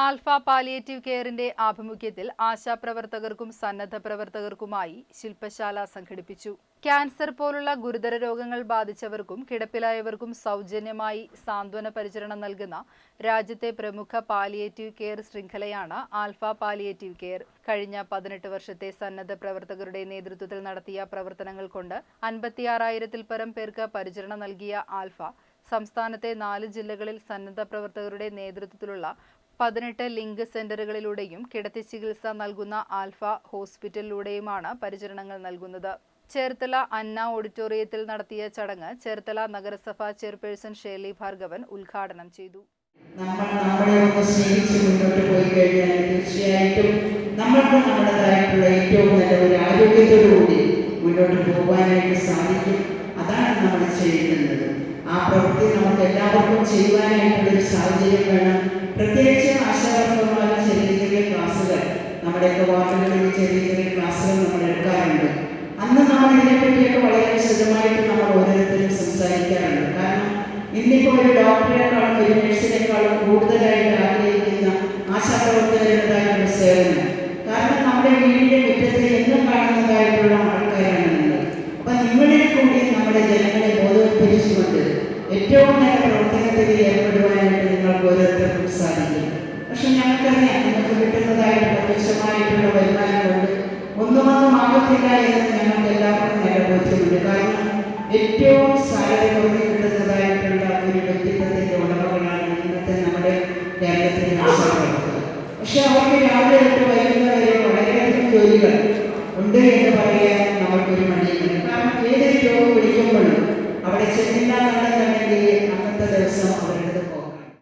Alpha palliative കെയറിന്റെ ആഭിമുഖ്യത്തിൽ ആശാപ്രവർത്തകർക്കും സന്നദ്ധ പ്രവർത്തകർക്കുമായി ശില്പശാല സംഘടിപ്പിച്ചു. ക്യാൻസർ പോലുള്ള ഗുരുതര രോഗങ്ങൾ ബാധിച്ചവർക്കും കിടപ്പിലായവർക്കും സൗജന്യമായി സാന്ത്വന പരിചരണം നൽകുന്ന രാജ്യത്തെ പ്രമുഖ പാലിയേറ്റീവ് കെയർ ശൃംഖലയാണ് ആൽഫ പാലിയേറ്റീവ് കെയർ. കഴിഞ്ഞ പതിനെട്ട് വർഷത്തെ സന്നദ്ധ പ്രവർത്തകരുടെ നേതൃത്വത്തിൽ നടത്തിയ പ്രവർത്തനങ്ങൾ കൊണ്ട് അൻപത്തിയാറായിരത്തിൽ പരം പേർക്ക് പരിചരണം നൽകിയ ആൽഫ സംസ്ഥാനത്തെ നാല് ജില്ലകളിൽ സന്നദ്ധ പ്രവർത്തകരുടെ നേതൃത്വത്തിലുള്ള പതിനെട്ട് ലിങ്ക് സെന്ററുകളിലൂടെയും കിടത്തി ചികിത്സ നൽകുന്ന ആൽഫ ഹോസ്പിറ്റലിലൂടെയുമാണ് പരിചരണങ്ങൾ നൽകുന്നത്. ചേർത്തല അന്ന ഓഡിറ്റോറിയത്തിൽ നടത്തിയ ചടങ്ങ് ചേർത്തല നഗരസഭ ചെയർപേഴ്സൺ ഷേലി ഭാർഗവൻ ഉദ്ഘാടനം ചെയ്തു. നമ്മൾ മുന്നോട്ട് പോയി ഏറ്റവും നല്ല മുന്നോട്ട് പോകാനായിട്ട് സാധിക്കും. അതാണ് നമ്മൾ ആ പ്രവൃത്തി നമുക്ക് എല്ലാവർക്കും ചെയ്യുവാനായിട്ടുള്ള ഒരു സാഹചര്യം വേണം. നമ്മുടെയൊക്കെ വാർഡുകളിൽ ചെറിയ ചെറിയ ക്ലാസ്സുകൾ നമ്മൾ എടുക്കാറുണ്ട്. അന്ന് നമ്മൾ ഇതിനെപ്പറ്റിയൊക്കെ വളരെ വിശദമായിട്ട് നമ്മൾ ഓരോരുത്തരും സംസാരിക്കാറുണ്ട്. കാരണം ഇന്നിപ്പോൾ ഒരു ഡോക്ടറെക്കാളും ഒരു നഴ്സിനേക്കാളും കൂടുതലായിട്ട് ആഗ്രഹിക്കുന്ന ആശാപ്രവർത്തകരുടേതായിട്ടുള്ള സേവനം. കാരണം നമ്മുടെ വീടിന്റെ മുറ്റത്ത് എന്നും കാണുന്നതായിട്ടുള്ള ആൾക്കാരാണ് നിങ്ങൾ അപ്പൊ നിങ്ങളിൽ കൂടി നമ്മുടെ ജനങ്ങളെ ബോധവൽക്കരിച്ചുകൊണ്ട് ഏറ്റവും നല്ല പ്രവർത്തനത്തിൽ ഏർപ്പെടുവാനായിട്ട് നിങ്ങൾക്ക് ഓരോരുത്തർക്കും സാധിക്കും. പക്ഷെ ഞങ്ങൾക്കറിയാം നിങ്ങൾക്ക് കിട്ടുന്നതായിട്ടുള്ള തുച്ഛമായിട്ടുള്ള കേരളത്തിലെ ആശാപ്രവർത്തകർ പക്ഷെ അവർക്ക് രാവിലെ തൊട്ട് വൈകുന്നവരെ വളരെയധികം ജോലികൾ ഉണ്ട് എന്ന് പറയാൻ നമ്മൾക്കൊരു മടിയുണ്ട് കാരണം ഏതൊരു രോഗം വിളിക്കുമ്പോഴും അവിടെ ചെന്നില്ല